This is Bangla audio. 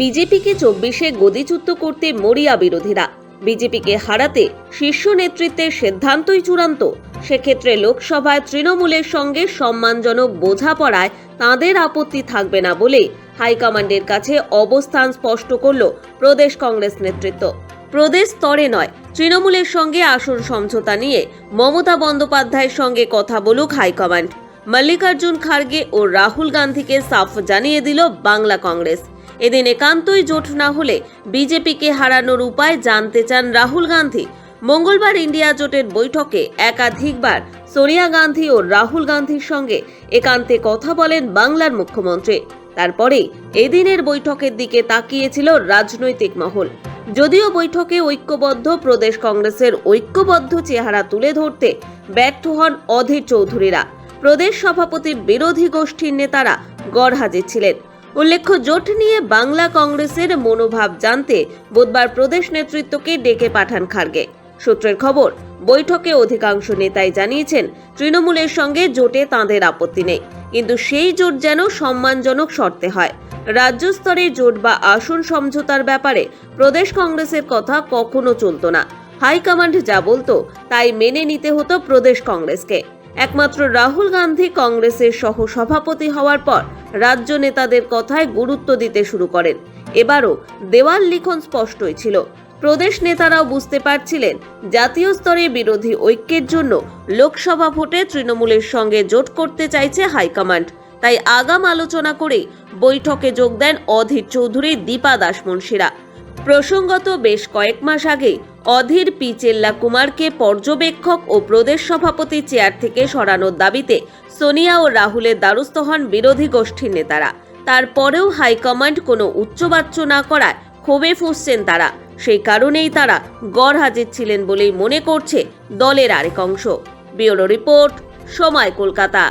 বিজেপিকে চব্বিশে গদিচ্যুত করতে মরিয়া বিরোধীরা। বিজেপিকে হারাতে শীর্ষ নেতৃত্বের সিদ্ধান্তই চূড়ান্ত। সেক্ষেত্রে লোকসভায় তৃণমূলের সঙ্গে সম্মানজনক বোঝাপড়ায় তাঁদের আপত্তি থাকবে না বলে হাইকমান্ডের কাছে অবস্থান স্পষ্ট করল প্রদেশ কংগ্রেস নেতৃত্ব। প্রদেশ স্তরে নয়, তৃণমূলের সঙ্গে আসন সমঝোতা নিয়ে মমতা বন্দ্যোপাধ্যায়ের সঙ্গে কথা বলুক হাইকমান্ড। মল্লিকার্জুন খার্গে ও রাহুল গান্ধীকে সাফ জানিয়ে দিল বাংলা কংগ্রেস। এদিন একান্তই জোট না হলে বিজেপিকে হারানোর উপায় জানতে চান রাহুল গান্ধী। মঙ্গলবার ইন্ডিয়া জোটের বৈঠকে একাধিকবার সোনিয়া গান্ধী ও রাহুল গান্ধীর সঙ্গে একান্তে কথা বলেন বাংলার মুখ্যমন্ত্রী। তারপরে এদিনের বৈঠকের দিকে তাকিয়েছিল রাজনৈতিক মহল। যদিও বৈঠকে ঐক্যবদ্ধ, প্রদেশ কংগ্রেসের ঐক্যবদ্ধ চেহারা তুলে ধরতে ব্যর্থ হন অধীর চৌধুরীরা। প্রদেশ সভাপতির বিরোধী গোষ্ঠীর নেতারা গড় হাজির ছিলেন। উল্লেখ্য, জোট নিয়ে বাংলা কংগ্রেসের মনোভাব জানতে বুধবার প্রদেশ নেতৃত্বকে ডেকে পাঠান খার্গে। সূত্রের খবর, বৈঠকে অধিকাংশ নেতাই জানিয়েছেন, তৃণমূলের সঙ্গে জোটে তাঁদের আপত্তি নেই, কিন্তু সেই জোট যেন সম্মানজনক শর্তে হয়। রাজ্য স্তরে জোট বা আসন সমঝোতার ব্যাপারে প্রদেশ কংগ্রেসের কথা কখনো চলতো না। হাইকমান্ড যা বলতো, তাই মেনে নিতে হতো প্রদেশ কংগ্রেসকে। একমাত্র রাহুল গান্ধী কংগ্রেসের সহ সভাপতি হওয়ার পর রাজ্য নেতাদের কথায় গুরুত্ব দিতে শুরু করেন। এবারও দেওয়াল লিখন স্পষ্টই ছিল। প্রদেশ নেতারাও বুঝতে পারছিলেন, জাতীয় স্তরে বিরোধী ঐক্যের জন্য লোকসভা ভোটে তৃণমূলের সঙ্গে জোট করতে চাইছে হাইকমান্ড। তাই আগাম আলোচনা করে বৈঠকে যোগ দেন অধীর চৌধুরী দীপা দাস মুন্সিরা প্রসঙ্গত বেশ কয়েক মাস আগে অধীর পি চেল্লা কুমারকে পর্যবেক্ষক ও প্রদেশ সভাপতি চেয়ার থেকে সরানোর দাবিতে সোনিয়া ও রাহুলের দ্বারস্থ হন বিরোধী গোষ্ঠীর নেতারা। তারপরেও হাইকমান্ড কোনো উচ্চবাচ্য না করায় ক্ষোভে ফুসছেন তারা। সেই কারণেই তারা গড় হাজির ছিলেন বলেই মনে করছে দলের আরেক অংশ। ব্যুরো রিপোর্ট, সময় কলকাতা।